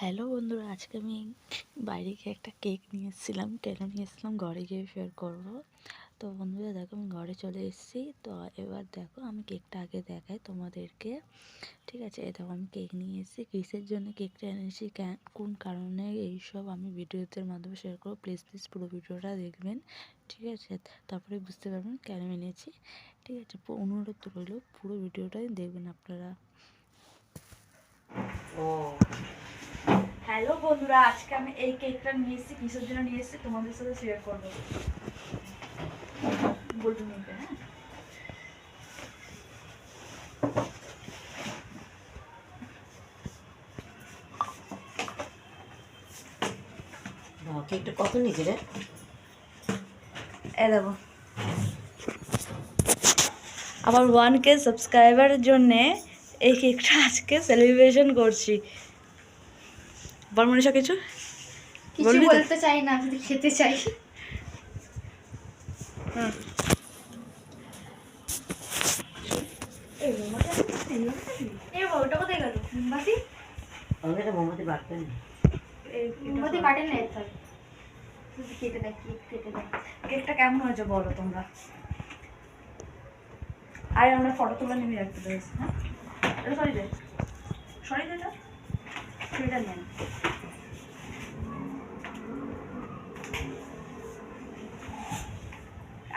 Hello বন্ধুরা, আজকে আমি বাইরে গিয়ে একটা কেক নিয়ে এসেছিলাম। কেন নিয়ে এসেছিলাম? ঘরে গিয়ে শেয়ার করব। তো বন্ধুরা, দেখো আমি ঘরে চলে এসেছি। তো এবার দেখো, আমি কেকটা আগে দেখাই তোমাদেরকে। ঠিক আছে এ দেখো আমি কেক নিয়ে এসেছি। কিসের জন্য কেকটা এনেছি? কেন- কারণে? এইসব আমি ভিডিওতে মাধ্যমে শেয়ার করব। প্লিজ প্লিজ পুরো ভিডিওটা দেখবেন। ঠিক আছে, তারপরে বুঝতে পারবেন কেন এনেছি। ঠিক আছে অনুরোধ রইল, পুরো ভিডিওটাই দেখবেন আপনারা। হ্যালো বন্ধুরা আজকে আমি এই কেকটা নিয়ে এসেছি কিসের জন্য নিয়ে এসেছি তোমাদের সাথে শেয়ার করব। বলতে হ্যাঁ? কেকটা কত নিচে রে? এ আবার ওয়ান কে সাবস্ক্রাইবারের জন্যে এই কেকটা আজকে সেলিব্রেশন করছি। বল মনীষা কিছু? কিছু বলতে চাই না শুধু খেতে চাই। হুম। এই ওটা কোথায় গেল? মোমবাতি? আমাদের একটা মোমবাতি বাড়তে নেই মোমবাতি কাটে না কেকটা কেমন হয়েছে বলো তোমরা? আর আমরা ফটো তুলে নিবি রাখতে বেশ হ্যাঁ? এটা সরি দে। সরি দে এটা? ছুরিটা নেন।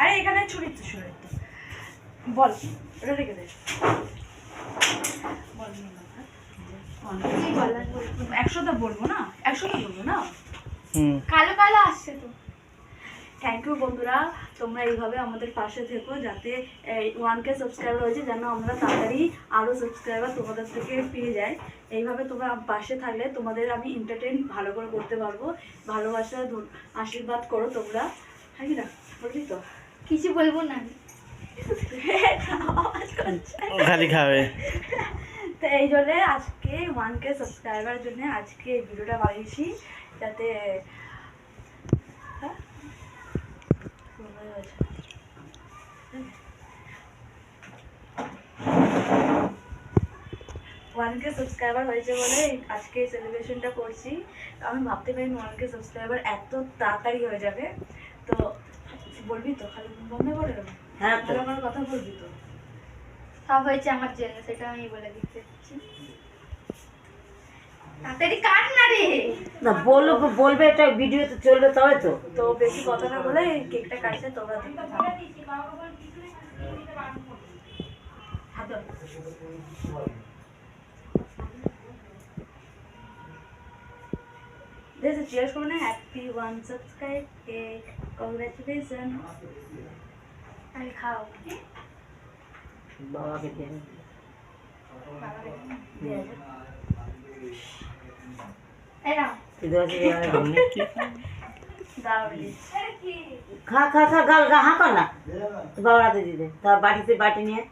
আরে এখানে ছুরি তো ছুরি তো বল এটা রেখে দে? একশোটা বলব না? একশোটা বলব না? কালো কালো আসছে তো। থ্যাংক ইউ বন্ধুরা। তোমরা এইভাবে আমাদের পাশে থেকো যাতে ওয়ান কে সাবস্ক্রাইবার হয়েছে যেন আমরা তাড়াতাড়ি আরও সাবস্ক্রাইবার তোমাদের থেকে পেয়ে যাই। এইভাবে তোমরা পাশে থাকলে তোমাদের আমি এন্টারটেন ভালো করে করতে পারব। ভালোবাসা আশীর্বাদ করো তোমরা। হ্যাঁ কি না? বুঝলি তো? কিছু বলব না খালি খাবে। তো এই জন্যে আজকে ওয়ান কে সাবস্ক্রাইবারের জন্য আজকে এই ভিডিওটা বানিয়েছি। যাতে হ্যাঁ হয়েছে। সাবস্ক্রাইবার হয়েছে বলে আজকে সেলিব্রেশনটা করছি। আমি ভাবতে পারিনি ওয়ান কে সাবস্ক্রাইবার এত তাড়াতাড়ি হয়ে যাবে। তো বলবি তো খালি বন্ধ করে হ্যাঁ ভালো কথা বলবি তো? সব হয়েছে আমার জন্য সেটা আমি বলে দিতে চাচ্ছি। তাড়াতাড়ি কাট না রে? না বলল বলবে এটা ভিডিওতে চলবে তবে তো। তো বেশি কথা না বলে কেকটা কাটছে তোমরা দেখতে থাকো। হাত দাও। There's a cheers করো না? Happy one subscribe cake congratulation আরে খাও বাবাকে খা খা খা গাল গা হাঁকা না বাবার দে তা বাটিতে বাটি নিয়ে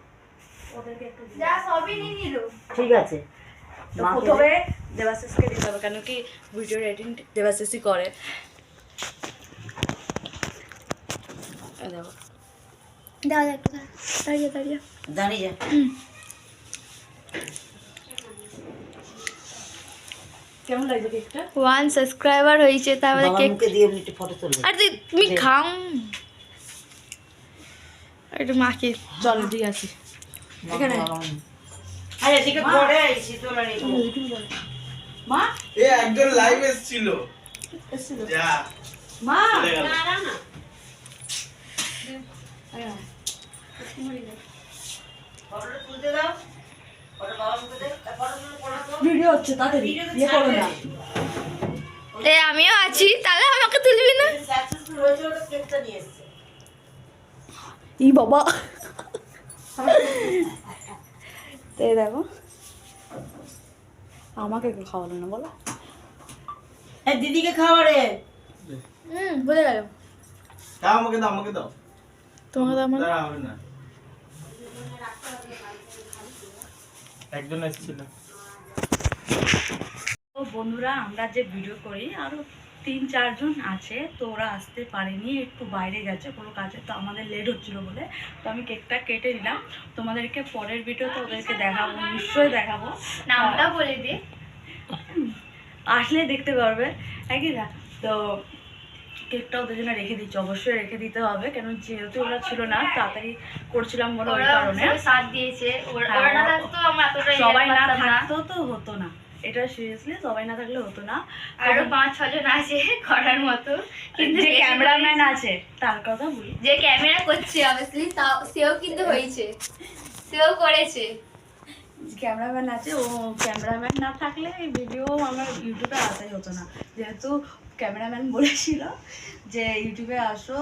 ঠিক আছে তো প্রথমে দেবাশিসকে দিতে হবে কেন কি ভিডিও এডিটিং দেবাশিসই করে দেখো দাঁড়িয়ে দাঁড়িয়ে। দাঁড়িয়ে। যা কেমন লাগছে কেকটা? ওয়ান সাবস্ক্রাইবার হয়েছে তারপরে কেক দিয়ে একটু ফটো তুলবে। আর তুমি। খাও। একটু মাকে। চলো দিয়ে আসি এখানে। আরে এদিকে পড়ে আইছি তোলা নেই মা? এ একজন লাইভ এসেছিল। এসেছিল? যা। মা? চলে গেল। ফটোটা তুলতে দাও। ফটো বাবার মুখে দে। ফটো তুলে পড়া। তো ভিডিও হচ্ছে তাড়াতাড়ি ইয়ে করো না। এ আমিও আছি তাহলে আমাকে তুলবি না? ই বাবা। তো দেখো। আমাকে খাওয়ালো না বলো? হ্যাঁ দিদিকে খাওয়ারে হুম বুঝে গেল। দাও আমাকে দাও আমাকে দাও। তোমাকে তো আমার দাঁড়া হবে না। একজন এসেছিল। তো বন্ধুরা আমরা যে ভিডিও করি আরও তিন চারজন আছে তো ওরা আসতে পারেনি একটু বাইরে গেছে কোনো কাজে তো আমাদের লেট হচ্ছিল বলে। তো আমি কেকটা কেটে দিলাম তোমাদেরকে পরের ভিডিওতে ওদেরকে দেখাবো নিশ্চয়ই দেখাবো। নামটা বলে দে। আসলে দেখতে পারবে একই না? তো কেকটা ওদের জন্য রেখে দিচ্ছি অবশ্যই রেখে দিতে হবে কেন যেহেতু ওরা ছিল না তাড়াতাড়ি করছিলাম বলে ওই কারণে। সাথ দিয়েছে হ্যাঁ, সবাই না না। থাকতো তো হতো না। এটা সিরিয়াসলি সবাই না থাকলে হতো না। আরও পাঁচ ছজন আছে করার মতো। কিন্তু যে ক্যামেরাম্যান আছে তার কথা বলি। যে ক্যামেরা করছে অবভিয়াসলি সেও কিন্তু হয়েছে। সেও করেছে। ক্যামেরাম্যান আছে ও ক্যামেরাম্যান না থাকলে এই ভিডিও আমার ইউটিউবে আসাই হতো না। যেহেতু ক্যামেরাম্যান বলেছিল যে ইউটিউবে আসো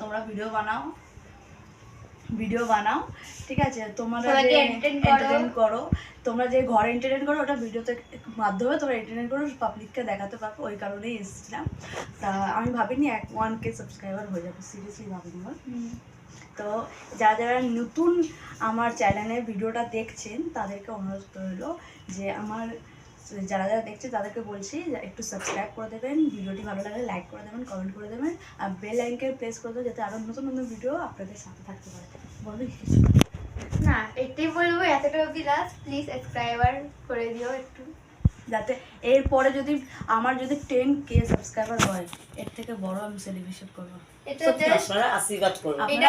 তোমরা ভিডিও বানাও। ভিডিও বানাও ঠিক আছে? তোমরা যে করো। তোমরা যে ঘরে এন্টারটেন করো ওটা ভিডিওতে মাধ্যমে তোমরা এন্টারটেন করো পাবলিককে দেখাতে পারব ওই কারণেই এসেছিলাম। তা আমি ভাবিনি এক ওয়ান কে সাবস্ক্রাইবার হয়ে যাবে সিরিয়াসলি ভাবিনি বল। তো যারা যারা নতুন আমার চ্যানেলে ভিডিওটা দেখছেন তাদেরকে অনুরোধ রইল যে আমার যারা যারা দেখছে তাদেরকে বলছি একটু সাবস্ক্রাইব করে দেবেন ভিডিওটি ভালো লাগলে লাইক করে দেবেন কমেন্ট করে দেবেন আর বেল আইকন প্রেস করে দেবেন যাতে আরও নতুন নতুন ভিডিও আপনাদের সাথে থাকতে পারে। বলবে কি কিছু? না এটাই বলব এতটা অবধি লাস্ট প্লিজ সাবস্ক্রাইবার করে দিও একটু। যাতে এরপরে যদি আমার যদি টেন কে সাবস্ক্রাইবার হয় এর থেকে বড় আমি সেলিব্রেশন করব। এটা আশীর্বাদ আপনারা